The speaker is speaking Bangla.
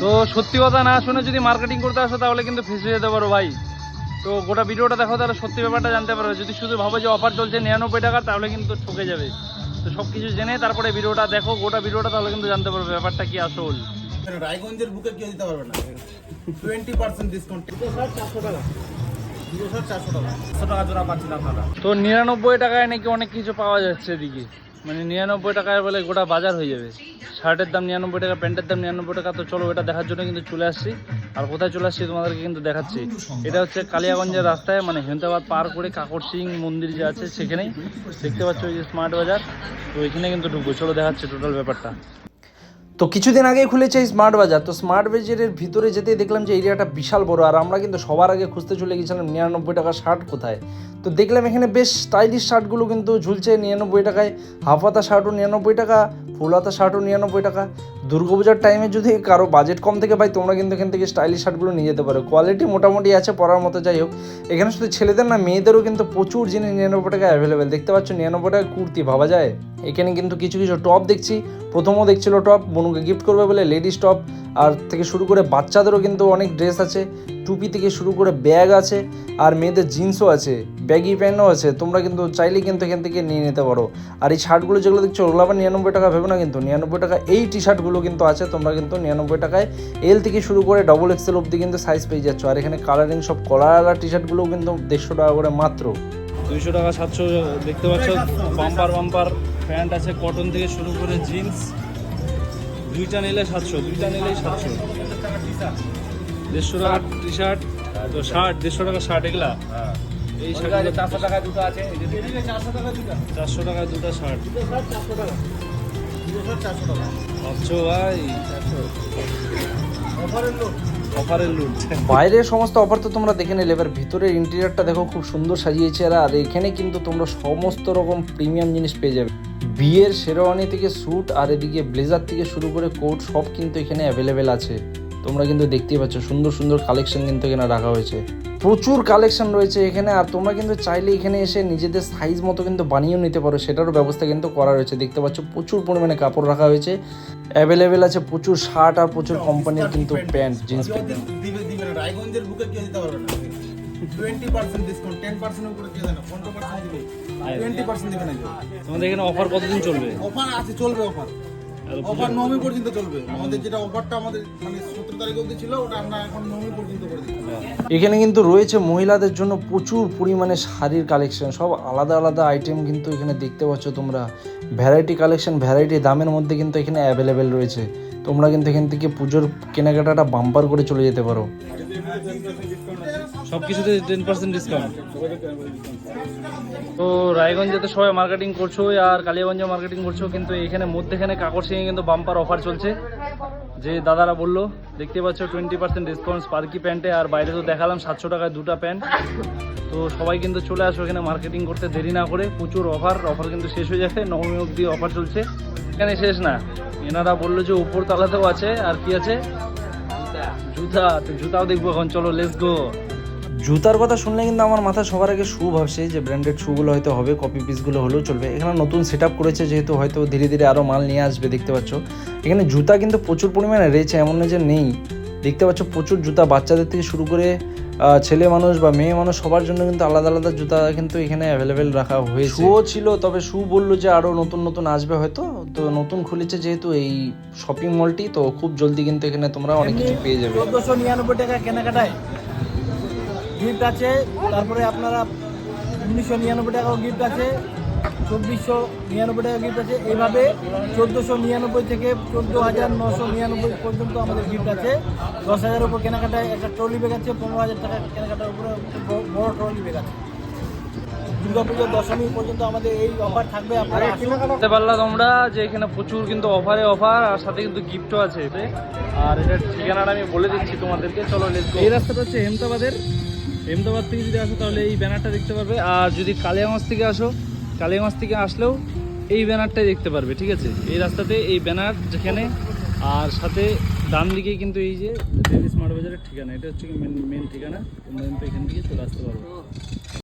তো সত্যি কথা না শুনে যদি মার্কেটিং করতে আসো তাহলে কিন্তু ফেসে যেতে পারো ভাই। তো গোটা ভিডিওটা দেখো তাহলে সত্যি ব্যাপারটা জানতে পারবে। যদি শুধু ভাবো যে অফার চলছে নিরানব্বই টাকা তাহলে কিন্তু ঠকে যাবে। তো সব কিছু জেনে তারপরে ভিডিওটা দেখো গোটা ভিডিওটা তাহলে কিন্তু জানতে পারবে ব্যাপারটা কি আসল। রায়গঞ্জের বুকে কেউ দিতে পারবে না? টোয়েন্টি পার্সেন্ট ডিসকাউন্ট চারশো টাকা। তো নিরানব্বই টাকায় নাকি অনেক কিছু পাওয়া যাচ্ছে এদিকে। মানে নিরানব্বই টাকায় বলে গোটা বাজার হয়ে যাবে। শার্টের দাম নিরানব্বই টাকা, প্যান্টের দাম নিরানব্বই টাকা, তো চলো এটা দেখার জন্য কিন্তু চলে আসছি। আর কোথায় চলে আসছি তোমাদেরকে কিন্তু দেখাচ্ছি। এটা হচ্ছে কালিয়াগঞ্জের রাস্তায় মানে হেমতাবাদ পার করে কাকর সিং মন্দির যে আছে সেখানেই। দেখতে পাচ্ছ ওই যে স্মার্ট বাজার, তো ওইখানে কিন্তু ঢুকবো। চলো দেখাচ্ছি টোটাল ব্যাপারটা। তো কিছুদিন আগে খুলেছে এই স্মার্ট বাজার তো স্মার্ট বাজারের ভিতরে যেতে দেখলাম যে এরিয়াটা বিশাল বড়, আর আমরা কিন্তু সবার আগে খুঁজতে চলে গেছিলাম নিরানব্বই টাকা শার্ট কোথায়। তো দেখলাম এখানে বেশ স্টাইলিশ শার্টগুলো কিন্তু ঝুলছে, নিরানব্বই টাকায় হাফ হাতা শার্টও নিরানব্বই টাকা, ফুল হাতা শার্টও নিরানব্বই টাকা। দুর্গাপূজার টাইমে যদি কারও বাজেট কম থেকে পাই তোমরা কিন্তু এখান থেকে স্টাইলিশ শার্টগুলো নিয়ে যেতে পারো। কোয়ালিটি মোটামুটি আছে পরার মতো, যাই হোক। এখানে শুধু ছেলেদের না, মেয়েদেরও কিন্তু প্রচুর জিনিস নিরানব্বই টাকায় অ্যাভেলেবেল দেখতে পাচ্ছ, নিরানব্বই টাকায় কুর্তি, ভাবা যায়? এখানে কিন্তু কিছু কিছু টপ দেখছি। প্রথমও দেখছিল টপ বনুকে গিফট করবে বলে লেডিস টপ আর থেকে শুরু করে বাচ্চাদেরও কিন্তু অনেক ড্রেস আছে। টুপি থেকে শুরু করে ব্যাগ আছে, আর মেয়েদের জিন্সও আছে ব্যাগি প্যান্টও আছে, তোমরা কিন্তু চাইলেই কিন্তু এখান থেকে নিয়ে নিতে পারো। আর এই শার্টগুলো যেগুলো দেখছ, ওগুলো আবার নিরানব্বই টাকা, ভেবে না কিন্তু, নিরানব্বই টাকা এই টি শার্টগুলো কিন্তু আছে, তোমরা কিন্তু নিরানব্বই টাকায় এল থেকে শুরু করে ডবল এক্সেল অবধি কিন্তু সাইজ পেয়ে যাচ্ছ। আর এখানে কালারিং সব কলার টি শার্টগুলোও কিন্তু দেড়শো টাকা করে মাত্র। দুইশো টাকা, সাতশো দেখতে পাচ্ছ বাম্পার বাম্পার প্যান্ট আছে কটন থেকে শুরু করে জিন্স দুইটা নিলে সাতশো, দুইটা নিলেই সাতশো। দেড়শো টাকা টি শার্ট তো শার্ট দেড়শো টাকা শার্ট এগুলা? এই শার্ট চারশো টাকা দুটো আছে চারশো টাকা দুটো। চারশো টাকায় দুটো শার্ট চারশো টাকা। দুশো ষাট চারশো টাকা। ভাবছ ভাই? অফারের লোক অফারের লুট বাইরের সমস্ত অফার তো তোমরা দেখে নিলে এবার ভিতরের ইন্টেরিয়ারটা দেখো খুব সুন্দর সাজিয়েছে এরা। আর এখানে কিন্তু তোমরা সমস্ত রকম প্রিমিয়াম জিনিস পেয়ে যাবে। বিয়ের শেরওয়ানি থেকে স্যুট আর এদিকে ব্লেজার থেকে শুরু করে কোট সব কিন্তু এখানে অ্যাভেলেবেল আছে। তোমরা কিন্তু দেখতেই পাচ্ছ সুন্দর সুন্দর কালেকশন কিন্তু এখানে রাখা হয়েছে। প্রচুর কালেকশন রয়েছে এখানে আর তোমরা কিন্তু চাইলে এখানে এসে নিজেদের সাইজ মতো কিন্তু বানিয়েও নিতে পারো। সেটারও ব্যবস্থা কিন্তু করা রয়েছে। দেখতে পাচ্ছ প্রচুর পরিমাণে কাপড় রাখা হয়েছে। অ্যাভেলেবেল আছে প্রচুর শার্ট আর প্রচুর কোম্পানির কিন্তু প্যান্ট জিন্স রায়গঞ্জের বুকে দিতে পারবে না। তোমাদের এখানে অফার কতদিন চলবে? অফার আছে চলবে অফার অফার নবমী পর্যন্ত চলবে। আমাদের যেটা অফারটা আমাদের মানে সতেরো তারিখ অবধি ছিল ওটা আমরা এখন নবমী পর্যন্ত করে দিচ্ছি। এখানে কিন্তু রয়েছে মহিলাদের জন্য প্রচুর পরিমাণে শাড়ির কালেকশন সব আলাদা আলাদা আইটেম কিন্তু এখানে দেখতে পাচ্ছ তোমরা। ভ্যারাইটি কালেকশন ভ্যারাইটি দামের মধ্যে কিন্তু এখানে অ্যাভেলেবেল রয়েছে। তোমরা কিন্তু এখান থেকে পুজোর কেনাকাটাটা বাম্পার করে চলে যেতে পারো। সব কিছুতে টেন পার্সেন্ট ডিসকাউন্ট তো রায়গঞ্জে তো সবাই মার্কেটিং করছ, আর কালিয়াগঞ্জে মার্কেটিং করছ, কিন্তু এখানে মধ্যেখানে কাকর সিংয়ে কিন্তু বাম্পার অফার চলছে। যে দাদারা বলল, দেখতে পাচ্ছ টোয়েন্টি পার্সেন্ট ডিসকাউন্ট স্পার্কি প্যান্টে আর বাইরে তো দেখালাম সাতশো টাকায় দুটো প্যান্ট তো সবাই কিন্তু চলে আসো এখানে মার্কেটিং করতে দেরি না করে। প্রচুর অফার অফার কিন্তু শেষ হয়ে যাবে। নবমী অবধি অফার চলছে। এখানে শেষ না। এনারা বলল যে উপর তলাতেও আছে, আর কি আছে? জুতা। তো জুতাও দেখব এখন। চলো লেটস গো জুতার কথা শুনলে কিন্তু আমার মাথা সবার আগে শু ভাবছে যে ব্র্যান্ডেড শুগুলো হয়তো হবে কপি পিসগুলো হলেও চলবে। এখানে নতুন সেট করেছে, যেহেতু হয়তো ধীরে ধীরে আরও মাল নিয়ে আসবে, দেখতে পাচ্ছ। এখানে জুতা কিন্তু প্রচুর পরিমাণে রয়েছে, এমন যে নেই। দেখতে পাচ্ছ, প্রচুর জুতা বাচ্চাদের থেকে শুরু করে ছেলে মানুষ বা মেয়ে মানুষ সবার জন্য কিন্তু আলাদা আলাদা জুতা কিন্তু এখানে অ্যাভেলেবেল রাখা হয়েছে। শুও ছিল তবে শু বলল যে আরও নতুন নতুন আসবে হয়তো। তো নতুন খুলেছে যেহেতু এই শপিং মলটি তো খুব জলদি কিন্তু এখানে তোমরা অনেক কিছু পেয়ে যাবে। চোদ্দোশো নিরানব্বই টাকা কেনাকাটায় গিফট আছে তারপরে আপনারা উনিশশো নিরানব্বই টাকাও গিফট আছে। চব্বিশশো নিরানব্বই টাকা গিফট আছে। এইভাবে চোদ্দোশো নিরানব্বই থেকে চোদ্দ হাজার নশো নিরানব্বই পর্যন্ত আমাদের গিফট আছে। দশ হাজার উপর কেনাকাটায় একটা ট্রলি ব্যাগ আছে পনেরো হাজার টাকা কেনাকাটার উপরে বড় ট্রলি ব্যাগ আছে। দুর্গাপুজোর দশমী পর্যন্ত আমাদের এই অফার থাকবে আপনারা আসুন। বুঝতে পারলা তোমরা যে এখানে প্রচুর কিন্তু অফারে অফার আর সাথে কিন্তু গিফটও আছে এতে। আর এটার ঠিকানাটা আমি বলে দিচ্ছি তোমাদেরকে চলো এই রাস্তাটা হচ্ছে হেমতাবাদের। হেমতাবাদ থেকে যদি আসো তাহলে এই ব্যানারটা দেখতে পারবে। আর যদি কালিয়াগঞ্জ থেকে আসো কালিয়াগঞ্জ থেকে আসলেও এই ব্যানারটাই দেখতে পারবে, ঠিক আছে? এই রাস্তাতে এই ব্যানার যেখানে, আর সাথে ডান দিকে কিন্তু এই যে দিল্লি স্মার্ট বাজারের ঠিকানা, এটা হচ্ছে মেন মেন ঠিকানা, তোমরা কিন্তু এখান থেকে চলে আসতে পারবে।